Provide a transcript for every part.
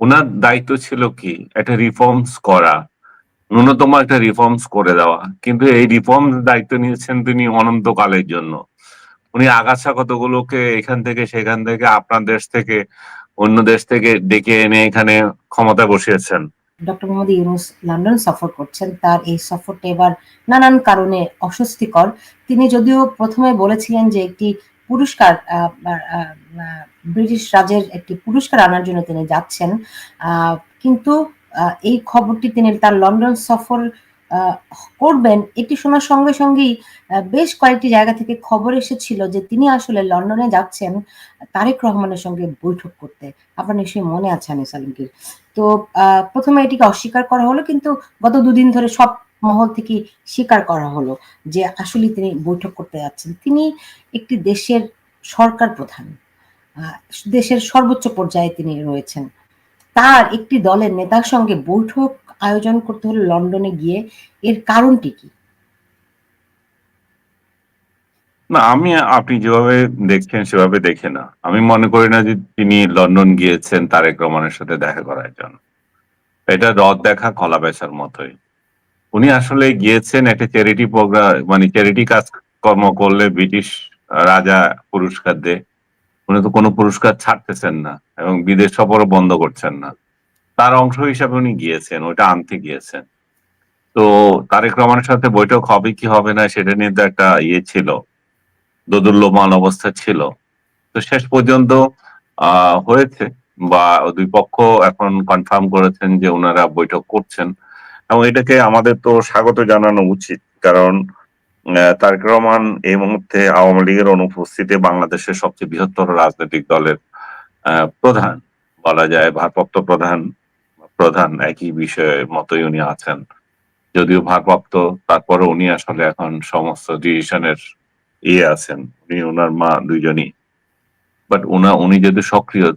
উনার দায়িত্ব ছিল কি? একটা রিফর্মস করা। ন্যূনতম একটা রিফর্মস করে দেওয়া। কিন্তু এই রিফর্মস দায়িত্ব নিয়েছেন তিনি অনন্তকালের জন্য। উনি আগাছা কতগুলোকে এখান থেকে সেখান থেকে আপনার দেশ থেকে, অন্য দেশ থেকে ডেকে এনে এখানে ক্ষমতা বসিয়েছেন। ডক্টর মোহাম্মদ ইউনুস লন্ডন সফর করছেন। তার এই সফরটা এবার নানান কারণে অস্বস্তিকর। তিনি যদিও প্রথমে বলেছিলেন যে একটি পুরস্কার ব্রিটিশ রাজের একটি পুরস্কার আনার জন্য তিনি যাচ্ছেন। কিন্তু এই খবরটি তিনি তার লন্ডন সফর করবেন, এটি শোনার সঙ্গে সঙ্গেই বেশ কয়েকটি জায়গা থেকে খবর এসেছিল যে তিনি আসলে লন্ডনে যাচ্ছেন তারেক রহমানের সঙ্গে বৈঠক করতে। আপনার নিশ্চয়ই মনে আছে আনিস আলমগীর। তো প্রথমে এটিকে অস্বীকার করা হলো, কিন্তু গত দুদিন ধরে সব মহল থেকে স্বীকার করা হলো যে আসলে তিনি বৈঠক করতে যাচ্ছেন। তিনি একটি দেশের সরকার প্রধান। দেশের সর্বোচ্চ পর্যায়ে তিনি রয়েছেন। তার একটি দলের নেতার সঙ্গে বৈঠক আয়োজন করতে হলো লন্ডনে গিয়ে এর কারণটি কি? না, আমি, আপনি যেভাবে দেখছেন সেভাবে দেখে না। আমি মনে করি না যে তিনি লন্ডন গিয়েছেন তারেক রহমানের সাথে দেখা করার জন্য। এটা রদ দেখা কলা বেচার মতোই। উনি আসলে গিয়েছেন একটা চ্যারিটি প্রোগ্রাম মানে চ্যারিটি কাজ কর্ম করলে ব্রিটিশ রাজা পুরস্কার দেয়। উনি তো কোনো পুরস্কার ছাড়তেছেন না এবং বিদেশ সফরও বন্ধ করছেন না। তার অংশ হিসাবে উনি গিয়েছেন ওটা আনতে গিয়েছেন। তো তারেক রহমানের সাথে বৈঠক হবে কি হবে না সেটা নিয়ে তো একটা ইয়ে ছিল, দোদুল্যমান অবস্থা ছিল। তো শেষ পর্যন্ত হয়েছে বা দুই পক্ষ এখন কনফার্ম করেছেন যে ওনারা বৈঠক করছেন। এবং এটাকে আমাদের তো স্বাগত জানানো উচিত, কারণ তারেক রহমান এই মুহূর্তে আওয়ামী লীগের অনুপস্থিতি বাংলাদেশের সবচেয়ে বৃহত্তর রাজনৈতিক দলের প্রধান বলা যায়, ভারপ্রাপ্ত প্রধান প্রধান একই বিষয়ের মতোই উনি আছেন। যদিও ভারপ্রাপ্ত, তারপরে উনি আসলে এখন সমস্ত ডিসিশনের ইয়ে আছেন। উনি ওনার মা দুইজনই। বাট উনা, উনি যদি সক্রিয়,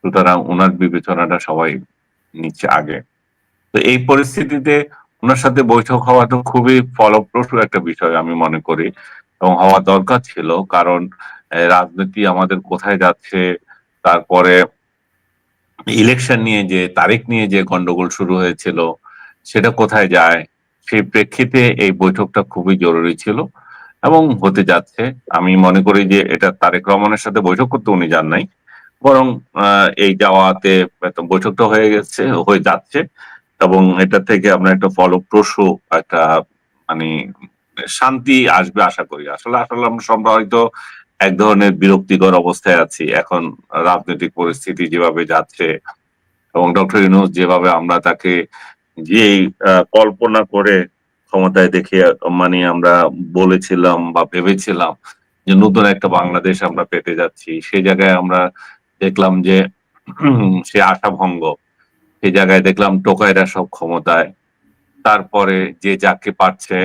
সুতরাং ওনার বিবেচনাটা সবাই নিচ্ছে আগে। তো এই পরিস্থিতিতে ওনার সাথে বৈঠক হওয়া তো খুবই ফলপ্রসূ একটা বিষয়, আমি মনে করি। এবং হওয়া দরকার ছিল, কারণ রাজনীতি আমাদের কোথায় যাচ্ছে, তারপরে ইলেকশন নিয়ে যে, তারিখ নিয়ে যে গন্ডগোল শুরু হয়েছিল, সেটা কোথায় যায়, সেই প্রেক্ষিতে এই বৈঠকটা খুবই জরুরি ছিল এবং হতে যাচ্ছে। আমি মনে করি যে, এটা তারেক রহমানের সাথে বৈঠক করতে উনি যান নাই। বরং এই যাওয়াতে বৈঠকটা হয়ে গেছে, হয়ে যাচ্ছে। এবং এটা থেকে আমরা একটা ফলপ্রসূ একটা মানে শান্তি আসবে আশা করি। আসলে আসলে আমরা হয়তো এক ধরনের বিরক্তিকর অবস্থায় আছি। এখন রাজনৈতিক পরিস্থিতি যেভাবে যাচ্ছে এবং ডক্টর ইউনুস যেভাবে আমরা তাকে আহ, কল্পনা করে ক্ষমতায় দেখে মানে আমরা বলেছিলাম বা ভেবেছিলাম যে নতুন একটা বাংলাদেশ আমরা পেতে যাচ্ছি সেই জায়গায় আমরা দেখলাম যে সে আশাভঙ্গ। সেই জায়গায় দেখলাম টোকাইরা সব ক্ষমতায়। তারপরে যে যাকে পারছে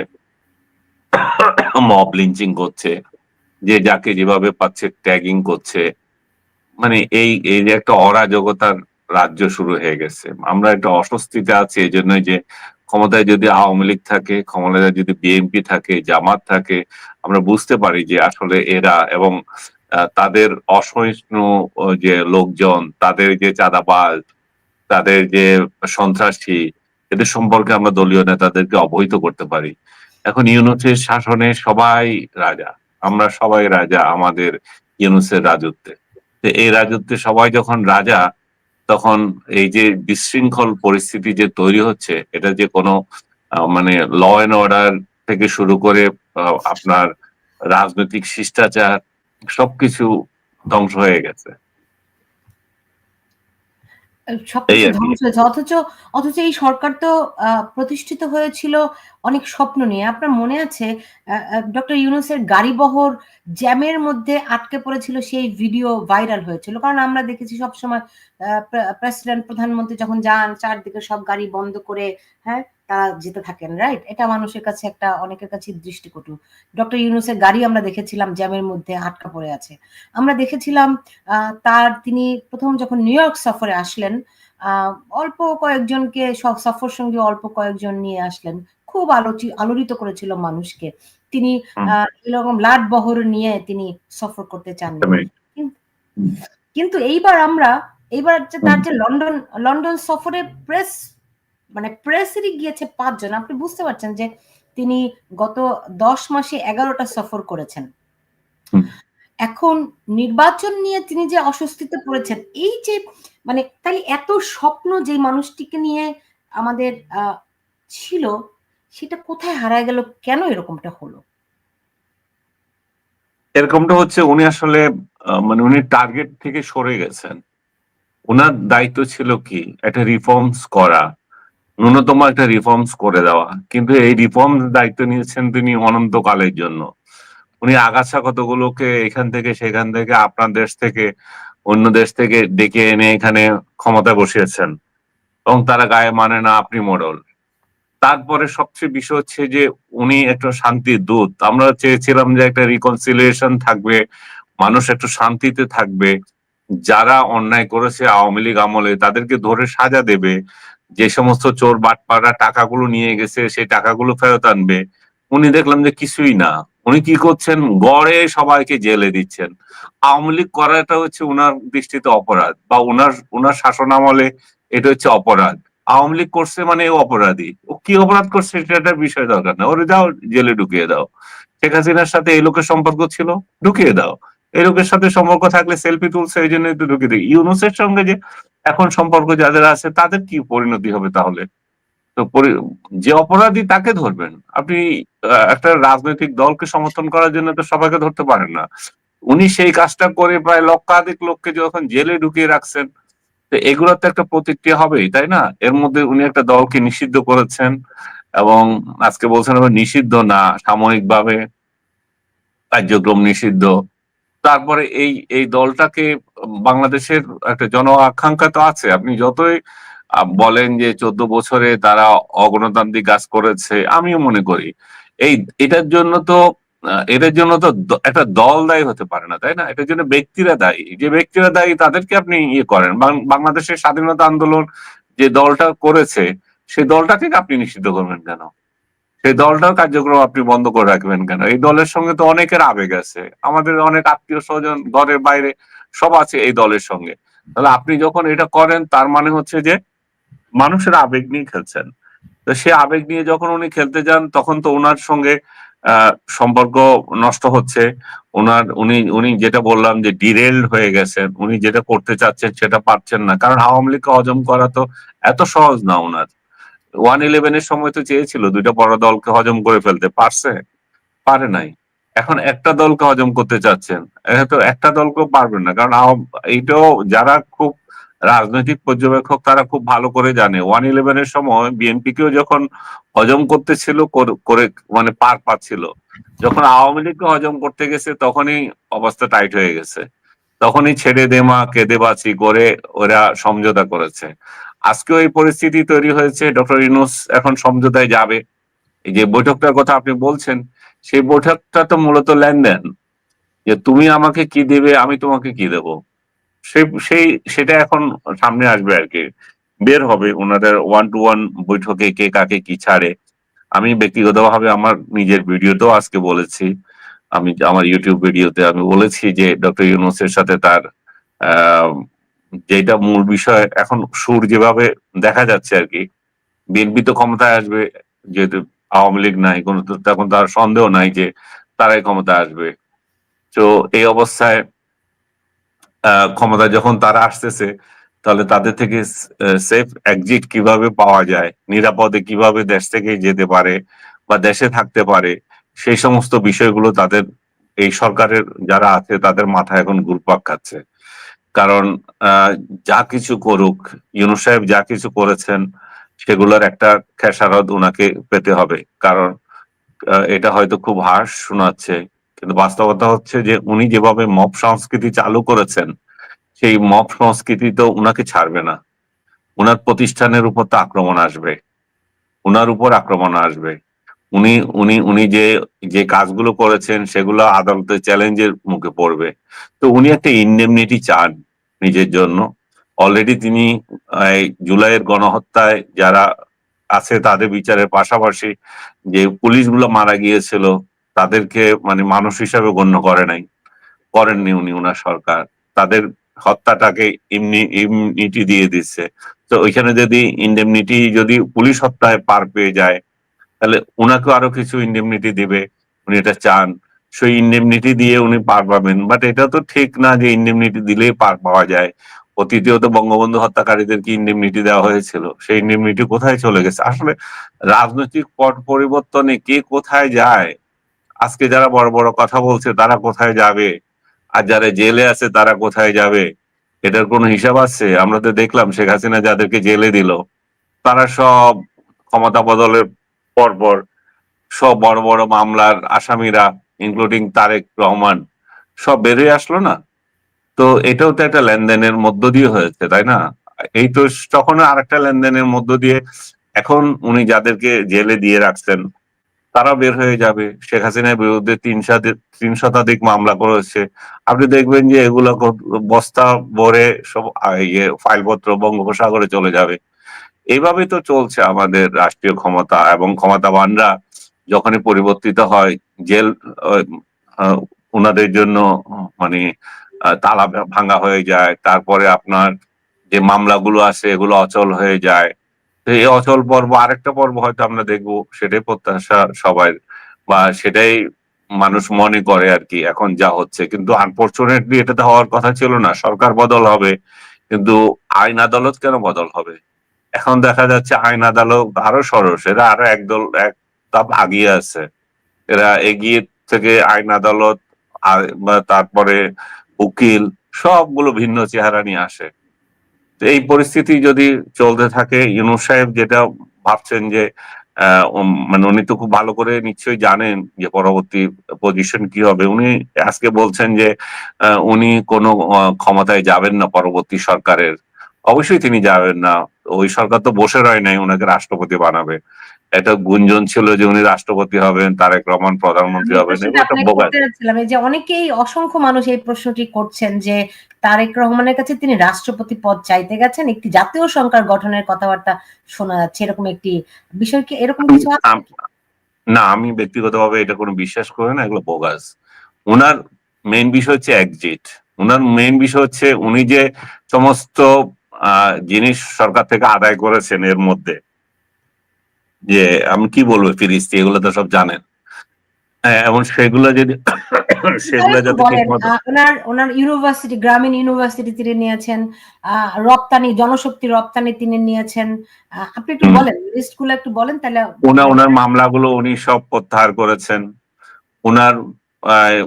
মব লিঞ্চিং করছে, যে যাকে যেভাবে পাচ্ছে ট্যাগিং করছে। মানে এই এই যে একটা অরাজকতার রাজ্য শুরু হয়ে গেছে। আমরা একটা অস্বস্তিতে আছি এই জন্যই যে ক্ষমতায় যদি আওয়ামী লীগ থাকে, ক্ষমতায় যদি বিএনপি থাকে, জামাত থাকে, আমরা বুঝতে পারি যে আসলে এরা এবং তাদের অসহিষ্ণু যে লোকজন, তাদের যে চাঁদাবাজ তাদের যে সন্ত্রাসী, এদের সম্পর্কে আমরা দলীয় নেতাদেরকে অবহিত করতে পারি। এখন ইউনুসের শাসনে সবাই রাজা। আমরা সবাই রাজা আমাদের ইউনুসের রাজত্বে। এই রাজত্বে সবাই যখন রাজা, তখন এই যে বিশৃঙ্খল পরিস্থিতি যে তৈরি হচ্ছে, এটা যে কোনো মানে ল এন্ড অর্ডার থেকে শুরু করে আপনার রাজনৈতিক শিষ্টাচার, সবকিছু ধ্বংস হয়ে গেছে। সবকিছু। ধ্বংস হয়েছে। অথচ অথচ এই সরকার তো প্রতিষ্ঠিত হয়েছিল অনেক স্বপ্ন নিয়ে। আপনার মনে আছে ডক্টর ইউনুসের গাড়িবহর জ্যামের মধ্যে আটকে পড়েছিল সেই ভিডিও ভাইরাল হয়েছিল। কারণ আমরা দেখেছি সবসময় প্রেসিডেন্ট প্রধানমন্ত্রী যখন যান চারদিকে সব গাড়ি বন্ধ করে হ্যাঁ তারা যেতে থাকেন রাইট এটা মানুষের কাছে একটা অনেকের কাছে দৃষ্টিকটু। ডক্টর ইউনুসের গাড়ি আমরা দেখেছিলাম জ্যামের মধ্যে আটকা পড়ে আছে। আমরা দেখেছিলাম তার তিনি প্রথম যখন নিউ ইয়র্ক সফরে আসলেন অল্প কয়েকজনকে সব সফর সঙ্গে অল্প কয়েকজন নিয়ে আসলেন। খুব আলোচি আলোড়িত করেছিল মানুষকে। তিনি আহ, এরকম লাট বহর নিয়ে তিনি সফর করতে চান কিন্তু এইবার আমরা এইবার তার যে লন্ডন লন্ডন সফরে প্রেস মানে প্রেসেরই গিয়েছে পাঁচজন। আপনি বুঝতে পারছেন যে তিনি গত দশ মাসে এগারোটা সফর করেছেন। এখন নির্বাচন নিয়ে তিনি যে অস্বস্তিতে পড়েছেন এই যে মানে তাই এত স্বপ্ন যে মানুষটিকে নিয়ে আমাদের ছিল সেটা কোথায় হারায় গেল? কেন এরকমটা হলো? এরকমটা হচ্ছে উনি আসলে মানে উনি টার্গেট থেকে সরে গেছেন। ওনার দায়িত্ব ছিল কি? একটা রিফর্মস করা। ন্যূনতম একটা রিফর্মস করে দেওয়া। কিন্তু এই রিফর্মস দায়িত্ব নিয়েছেন তিনি অনন্তকালের জন্য। উনি আগাছা কতগুলোকে এখান থেকে সেখান থেকে আপনার দেশ থেকে, অন্য দেশ থেকে ডেকে এনে এখানে ক্ষমতায় বসিয়েছেন। এবং তারা গায়ে মানে না আপনি মোড়ল। তারপরে সবচেয়ে বিষয় হচ্ছে যে উনি একটা শান্তির দূত। আমরা চেয়েছিলাম যে একটা রিকনসিলিয়েশন থাকবে, মানুষ একটু শান্তিতে থাকবে। যারা অন্যায় করেছে আওয়ামী লীগ আমলে তাদেরকে ধরে সাজা দেবে। যে সমস্ত চোর বাটপাড়া টাকাগুলো নিয়ে গেছে, সেই টাকাগুলো ফেরত আনবে। উনি দেখলাম যে কিছুই না। উনি কি করছেন? গড়ে সবাইকে জেলে দিচ্ছেন। আওয়ামী লীগ করাটা হচ্ছে উনার দৃষ্টিতে অপরাধ বা উনার উনার শাসন আমলে এটা হচ্ছে অপরাধ। আওয়ামী লীগ করছে মানে অপরাধী। ও কি অপরাধ করছে সেটা একটা বিষয় দরকার না। ওরে যাও, জেলে ঢুকিয়ে দাও। শেখ হাসিনার সাথে এই লোকের সম্পর্ক ছিল? ঢুকিয়ে দাও। এই লোকের সাথে সম্পর্ক থাকলে সেলফি তুলছে, এই জন্য ঢুকিয়ে দিই। ইউনুসের সঙ্গে যে এখন সম্পর্ক যাদের আছে, তাদের কি পরিণতি হবে তাহলে? তো যে অপরাধী তাকে ধরবেন। আপনি একটা রাজনৈতিক দলকে সমর্থন করার জন্য তো সবাইকে ধরতে পারেন না। উনি সেই কাজটা করে প্রায় লক্ষাধিক লোককে যখন জেলে ঢুকিয়ে রাখছেন, তো এগুলোর তো একটা প্রতিক্রিয়া হবেই, তাই না? এর মধ্যে উনি একটা দলকে নিষিদ্ধ করেছেন এবং আজকে বলছেন নিষিদ্ধ না, সাময়িকভাবে কার্যক্রম নিষিদ্ধ। তারপরে এই এই দলটাকে বাংলাদেশের একটা জন আকাঙ্ক্ষা তো আছে। আপনি যতই বলেন যে চোদ্দ বছরে তারা অগণতান্ত্রিক কাজ করেছে, আমিও মনে করি। এই, এটার জন্য তো এটার জন্য তো একটা দল দায়ী হতে পারে না, তাই না? এটার জন্য ব্যক্তিরা দায়ী। যে ব্যক্তিরা দায়ী, তাদেরকে আপনি ইয়ে করেন। বাংলাদেশের স্বাধীনতা আন্দোলন যে দলটা করেছে সেই দলটাকে আপনি নিষিদ্ধ করবেন কেন? সেই দলটার কার্যক্রম আপনি বন্ধ করে রাখবেন কেন? এই দলের সঙ্গে তো অনেকের আবেগ আছে। আমাদের অনেক আত্মীয় স্বজন, ঘরের বাইরে সব আছে এই দলের সঙ্গে। তাহলে আপনি যখন এটা করেন, তার মানে হচ্ছে যে মানুষের আবেগ নিয়ে খেলছেন। তো সে আবেগ নিয়ে যখন উনি খেলতে যান, তখন তো ওনার সঙ্গে সম্পর্ক নষ্ট হচ্ছে। ওনার উনি উনি যেটা বললাম যে ডিরেলড হয়ে গেছেন, উনি যেটা করতে চাচ্ছেন সেটা পারছেন না। কারণ আওয়ামী লীগকে হজম করা তো এত সহজ না ওনার ওয়ান ইলেভেনের সময় তো চেয়েছিল দুইটা বড় দলকে হজম করে ফেলতে, পারছে? পারে নাই। এখন একটা দলকে হজম করতে চাচ্ছেন তো একটা দলকেও পারবেন না, কারণ এইটাও যারা খুব রাজনৈতিক পর্যবেক্ষক, তারা খুব ভালো করে জানে। ওয়ান ইলেভেনের সময় বিএনপি কেও যখন হজম করতেছিল, কর- মানে পার পাচ্ছিল, যখন আওয়ামী লীগকে হজম করতে গেছে, তখনই অবস্থা টাইট হয়ে গেছে। তখনই ছেড়ে দেমা কেঁদে বাঁচি করে ওরা সমঝোতা করেছে। আজকেও এই পরিস্থিতি তৈরি হয়েছে। ডক্টর ইউনুস এখন সমঝোতায় যাবে। এই যে বৈঠকটার কথা আপনি বলছেন, সেই বৈঠকটা তো মূলত লেনদেন। যে তুমি আমাকে কি দেবে, আমি তোমাকে কি দেব? সেই সেই, সেটা এখন সামনে আসবে আর কি। বের হবে ওনাদের ওয়ান টু ওয়ান বৈঠকে কে কাকে কি ছাড়ে। আমি ব্যক্তিগতভাবে আমার নিজের ভিডিওতেও আজকে বলেছি, আমি আমার ইউটিউব ভিডিওতে আমি বলেছি যে ডক্টর ইউনুসের সাথে তার যেটা মূল বিষয় এখন সুর যেভাবে দেখা যাচ্ছে আর কি বিএনপি তো ক্ষমতায় আসবে যেহেতু আওয়ামী লীগ নাই কোনো তখন তার সন্দেহ নাই যে তারাই ক্ষমতায় আসবে। তো এই অবস্থায় আহ, ক্ষমতায় যখন তারা আসতেছে তাহলে তাদের থেকে সেফ এক্সিট কীভাবে পাওয়া যায় নিরাপদে কীভাবে দেশ থেকে যেতে পারে বা দেশে থাকতে পারে সেই সমস্ত বিষয়গুলো তাদের এই সরকারের যারা আছে তাদের মাথায় এখন ঘুরপাক খাচ্ছে। কারণ যা কিছু করুক ইউনু সাহেব যা কিছু করেছেন, সেগুলোর একটা খেসারত ওনাকে পেতে হবে। কারণ এটা হয়তো খুব হার্শ শোনাচ্ছে। কিন্তু বাস্তবতা হচ্ছে যে, উনি যেভাবে মপ সংস্কৃতি চালু করেছেন, সেই মপ সংস্কৃতি তো উনাকে ছাড়বে না। উনার প্রতিষ্ঠানের উপর তো আক্রমণ আসবে। উনার উপর আক্রমণ আসবে। উনি উনি উনি যে যে কাজগুলো করেছেন, সেগুলো আদালতের চ্যালেঞ্জের মুখে পড়বে। তো উনি একটা ইন্ডেমনিটি চান। নিজের জন্য। অলরেডি তিনি জুলাইয়ের গণহত্যায় যারা আছে তাদের বিচারের পাশাপাশি যে পুলিশগুলো মারা গিয়েছিল, তাদেরকে মানে মানুষ হিসাবে গণ্য করে নাই। করেননি উনি, উনার সরকার। তাদের হত্যাটাকে ইমনি, ইমনিটি দিয়ে দিচ্ছে। তো ওইখানে যদি ইন্ডেমনিটি যদি পুলিশ হত্যায় পার পেয়ে যায়, তাহলে উনাকে আরও কিছু ইন্ডেমনিটি দিবে। উনি এটা চান। সেই ইন্ডেমনিটি দিয়ে উনি পার পাবেন। বাট এটা তো ঠিক না যে ইন্ডেমনিটি দিলেই পার পাওয়া যায়। অতীতেও তো বঙ্গবন্ধু হত্যাকারীদেরকে ইন্ডেমনিটি দেওয়া হয়েছিল। সেই ইন্ডেমনিটি কোথায় চলে গেছে? আসলে রাজনৈতিক পট পরিবর্তনে কে কোথায় যায়? আজকে যারা বড় বড় কথা বলছে, তারা কোথায় যাবে? আর যারা জেলে আছে, তারা কোথায় যাবে? এটার কোনো হিসাব আছে? আমরা তো দেখলাম শেখ হাসিনা যাদেরকে জেলে দিল, তারা সব ক্ষমতা বদলের পরপর সব বড় বড় মামলার আসামিরা ইনক্লুডিং তারেক রহমান সব বেরিয়ে আসলো না? তো এটাও তো একটা লেনদেনের মধ্য দিয়ে হয়েছে, তাই না? এই তো তখন আরেকটা লেনদেনের মধ্য দিয়ে এখন উনি যাদেরকে জেলে দিয়ে রাখছেন, তারা বের হয়ে যাবে। শেখ হাসিনার বিরুদ্ধে তিন তিন শতাধিক মামলা করেছে। আপনি দেখবেন যে এগুলো বস্তা ভরে সব ইয়ে ফাইলপত্র বঙ্গোপসাগরে চলে যাবে। এইভাবেই তো চলছে আমাদের রাষ্ট্রীয় ক্ষমতা এবং ক্ষমতাবানরা। যখনই পরিবর্তিত হয়, জেল ওনাদের জন্য মানে তালা ভাঙা হয়ে যায়, তারপরে আপনার যে মামলাগুলো আছে, এগুলো অচল হয়ে যায়। তো এই অচল পর্ব, আরেকটা পর্ব হয়তো আমরা দেখব, সেটাই প্রত্যাশা সবাই, বা সেটাই মানুষ মনে করে আর কি, এখন যা হচ্ছে। কিন্তু আনফর্চুনেটলি এটা তো হওয়ার কথা ছিল না, সরকার বদল হবে, কিন্তু আইন আদালত কেন বদল হবে? এখন দেখা যাচ্ছে আইন আদালত আরও সরস এরা আরও একদল, এক ধাপ আগিয়ে আছে। এরা এগিয়ে থেকে আইন আদালত তারপরে উকিল সবগুলো ভিন্ন চেহারা নিয়ে আসে। এই পরিস্থিতি যদি চলতে থাকে, ইউনুস সাহেব যেটা ভাবছেন যে মানে উনি তো খুব ভালো করে নিশ্চয়ই জানেন যে পরবর্তী পজিশন কি হবে। উনি আজকে বলছেন যে উনি কোনো ক্ষমতায় যাবেন না পরবর্তী সরকারের। অবশ্যই তিনি যাবেন না। ওই সরকার তো বসে রয় নাই, ওনাকে রাষ্ট্রপতি বানাবে। একটা গুঞ্জন ছিল যে উনি রাষ্ট্রপতি হবেন তারেক রহমান প্রধানমন্ত্রী হবেন একটা যে অনেকেই অসংখ্য মানুষ এই প্রশ্নটি করছেন যে তারেক রহমানের কাছে তিনি রাষ্ট্রপতি পদ চাইতে গেছেন একটি জাতীয় সরকার গঠনের কথাবার্তা শোনা যাচ্ছে এরকম একটি বিষয় কি এরকম কিছু না আমি ব্যক্তিগতভাবে এটা কোনো বিশ্বাস করি না এগুলো বোগাস। উনার মেইন বিষয় হচ্ছে একজিট উনার মেইন বিষয় হচ্ছে উনি যে সমস্ত আহ, জিনিস সরকার থেকে আদায় করেছেন এর মধ্যে যে আমি কি বলব ফিরিস্তি এগুলো তো সব জানেন। হ্যাঁ, এবং সেগুলো যদি সেগুলো যাতে ওনার ওনার ইউনিভার্সিটি গ্রামীণ ইউনিভার্সিটি তিনি নিয়েছেন রপ্তানি জনশক্তি রপ্তানি তিনি নিয়েছেন আপনি একটু বলেন লিস্টগুলো একটু বলেন তাহলে ওনার ওনার মামলাগুলো উনি সব প্রত্যাহার করেছেন। ওনার আহ,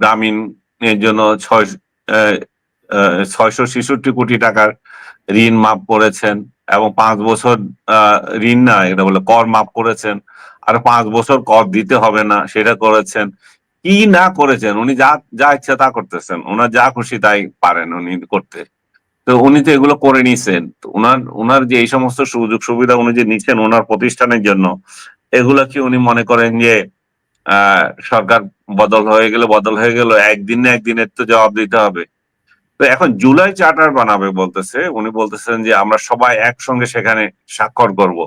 গ্রামীণ এর জন্য ছয় ছয়শো ছেষট্টি কোটি টাকার ঋণ মাফ করেছেন। এবং পাঁচ বছর ঋণ না, এটা বলে কর মাফ করেছেন। আর পাঁচ বছর কর দিতে হবে না, সেটা করেছেন। কি না করেছেন, উনি যা যা ইচ্ছা তা করতেছেন। ওনার যা খুশি তাই পারেন উনি করতে। তো উনি তো এগুলো করে নিছেন। তো উনার উনার যে এই সমস্ত সুযোগ সুবিধা উনি যে নিচ্ছেন ওনার প্রতিষ্ঠানের জন্য, এগুলো কি উনি মনে করেন যে সরকার বদল হয়ে গেলে, বদল হয়ে গেল একদিন না একদিনের তো জবাব দিতে হবে? তো এখন জুলাই চার্টার বানাবে বলতেছে, উনি বলতেছেন যে আমরা সবাই একসঙ্গে সেখানে স্বাক্ষর করব।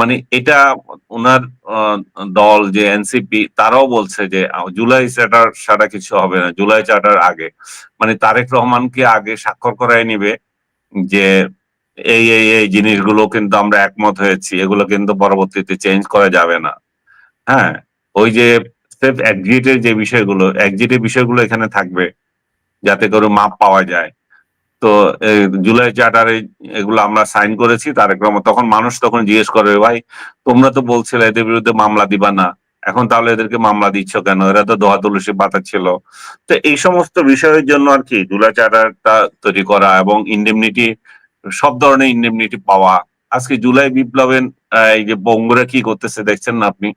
মানে এটা ওনার দল যে এনসিপি, তারাও বলছে যে জুলাই চার্টার সারা কিছু হবে না, জুলাই চার্টার আগে। মানে তারেক রহমানকে আগে স্বাক্ষর করাই নিবে যে এই এই এই জিনিসগুলো কিন্তু আমরা একমত হয়েছি, এগুলো কিন্তু পরবর্তীতে চেঞ্জ করা যাবে না। হ্যাঁ ওই যে সেফ এক্সিটের যে বিষয়গুলো এক্সিটের বিষয়গুলো এখানে থাকবে। যাতে করে মাপ পাওয়া যায়। তো এই জুলাই চার্টারে এগুলো আমরা সাইন করেছি তারেক রহমান তখন মানুষ তখন জিজ্ঞেস করবে ভাই তোমরা তো বলছিলে এদের বিরুদ্ধে মামলা দিবা না। এখন তাহলে এদেরকে মামলা দিচ্ছ কেন? এরা তো দোয়া তুলসী পাতা ছিল। তো এই সমস্ত বিষয়ের জন্য আর কি জুলাই চার্টারটা তৈরি করা এবং ইন্ডেমনিটি সব ধরনের ইন্ডেমনিটি পাওয়া। আজকে জুলাই বিপ্লবের এই যে বঙ্গরা কি করতেছে দেখছেন না আপনি?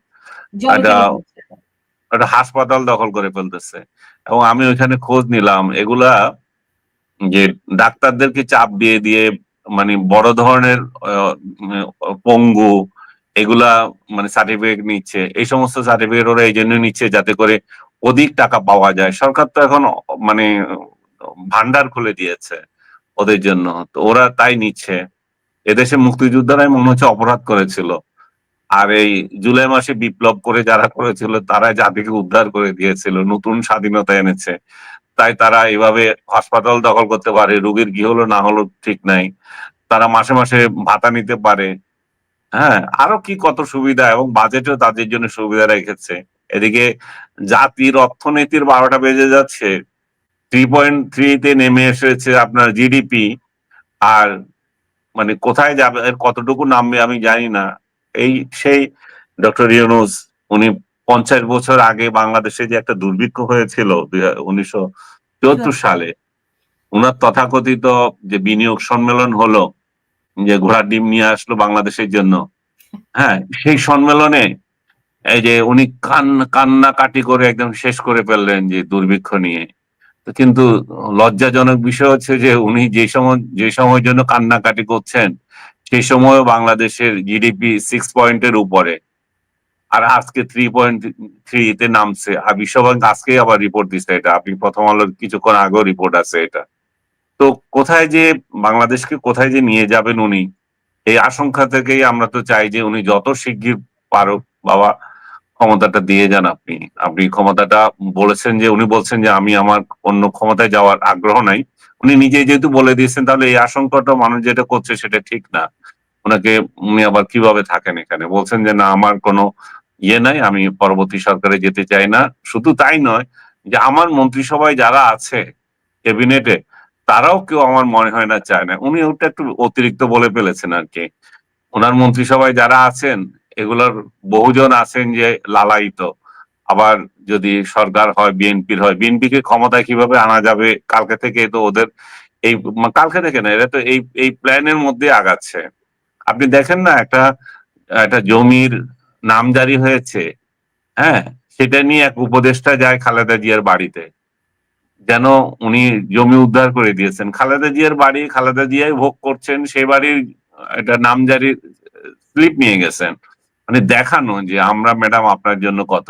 একটা হাসপাতাল দখল করে ফেলতেছে। এবং আমি ওইখানে খোঁজ নিলাম। এগুলা যে ডাক্তারদেরকে চাপ দিয়ে দিয়ে মানে বড় ধরনের পঙ্গু, এগুলা মানে সার্টিফিকেট নিচ্ছে। এই সমস্ত সার্টিফিকেট ওরা এই জন্য নিচ্ছে যাতে করে অধিক টাকা পাওয়া যায়। সরকার তো এখন মানে ভান্ডার খুলে দিয়েছে ওদের জন্য। তো ওরা তাই নিচ্ছে। এদেশে মুক্তিযোদ্ধারাই মনে হচ্ছে অপরাধ করেছিল। আর এই জুলাই মাসে বিপ্লব করে যারা করেছিল, তারা জাতিকে উদ্ধার করে দিয়েছিল, নতুন স্বাধীনতা এনেছে। তাই তারা এভাবে হাসপাতাল দখল করতে পারে, রোগীর কি হলো না হলো ঠিক নাই। তারা মাসে মাসে ভাতা নিতে পারে। হ্যাঁ আরও কি কত সুবিধা এবং বাজেটও তাদের জন্য সুবিধা রেখেছে। এদিকে জাতির অর্থনীতির বারোটা বেজে যাচ্ছে। থ্রি পয়েন্ট থ্রিতে নেমে এসেছে আপনার জিডিপি আর মানে কোথায় যাবে, এর কতটুকু নামবে আমি জানি না। এই সেই ডক্টর ইউনুস উনি পঞ্চাশ বছর আগে বাংলাদেশে যে একটা দুর্ভিক্ষ হয়েছিল উনিশশো চুয়াত্তর সালে উনার তথাকথিত যে বিনিয়োগ সম্মেলন হলো যে ঘোড়ার ডিম নিয়ে আসলো বাংলাদেশের জন্য হ্যাঁ সেই সম্মেলনে এই যে উনি কান কান্নাকাটি করে একদম শেষ করে ফেললেন যে দুর্ভিক্ষ নিয়ে। কিন্তু লজ্জাজনক বিষয় হচ্ছে যে উনি যে সময় যে সময়ের জন্য কান্নাকাটি করছেন সেই সময় বাংলাদেশের জিডিপি সিক্স পয়েন্টের উপরে। আর আজকে থ্রি পয়েন্ট থ্রিতে নামছে। আর বিশ্বব্যাংক আজকে আবার রিপোর্ট দিচ্ছে এটা। আপনি প্রথম আলোর কিছুক্ষণ আগেও রিপোর্ট আছে এটা। তো কোথায় যে, বাংলাদেশকে কোথায় যে নিয়ে যাবেন উনি, এই আশঙ্কা থেকেই আমরা তো চাই যে উনি যত শিগগির পারো বাবা, ক্ষমতাটা দিয়ে যান আপনি। আপনি ক্ষমতাটা বলেছেন যে, উনি বলছেন যে, আমি আমার অন্য ক্ষমতায় যাওয়ার আগ্রহ নাই। উনি নিজে যেহেতু বলে দিয়েছেন, তাহলে এই আশঙ্কাটা মানুষ যেটা করছে সেটা ঠিক না। ওনাকে উনি আবার কীভাবে থাকেন এখানে? বলছেন যে, না, আমার কোনো ইয়ে নাই, আমি পরবর্তী সরকারে যেতে চাই না। শুধু তাই নয়, যে আমার মন্ত্রিসভায় যারা আছে ক্যাবিনেটে, তারাও কেউ আমার মনে হয় না চায় না। উনি ওটা একটু অতিরিক্ত বলে ফেলেছেন আর কি ওনার মন্ত্রিসভায় যারা আছেন, এগুলোর বহুজন আছেন যে লালায়িত। আবার যদি সরকার হয়, বিএনপির হয় বিএনপি কে ক্ষমতায় কীভাবে আনা যাবে? কালকে থেকে তো ওদের এই কালকে থেকে না, এরা তো এই এই প্ল্যানের মধ্যে আগাচ্ছে। আপনি দেখেন না একটা একটা জমির নাম জারি হয়েছে হ্যাঁ? সেটা নিয়ে এক উপদেষ্টা যায় খালেদা জিয়ার বাড়িতে। যেন উনি জমি উদ্ধার করে দিয়েছেন। খালেদা জিয়ার বাড়ি, খালেদা জিয়াই ভোগ করছেন সেই বাড়ির একটা নাম নামজারি স্লিপ নিয়ে গেছেন। মানে দেখানো যে আমরা, ম্যাডাম, আপনার জন্য কত।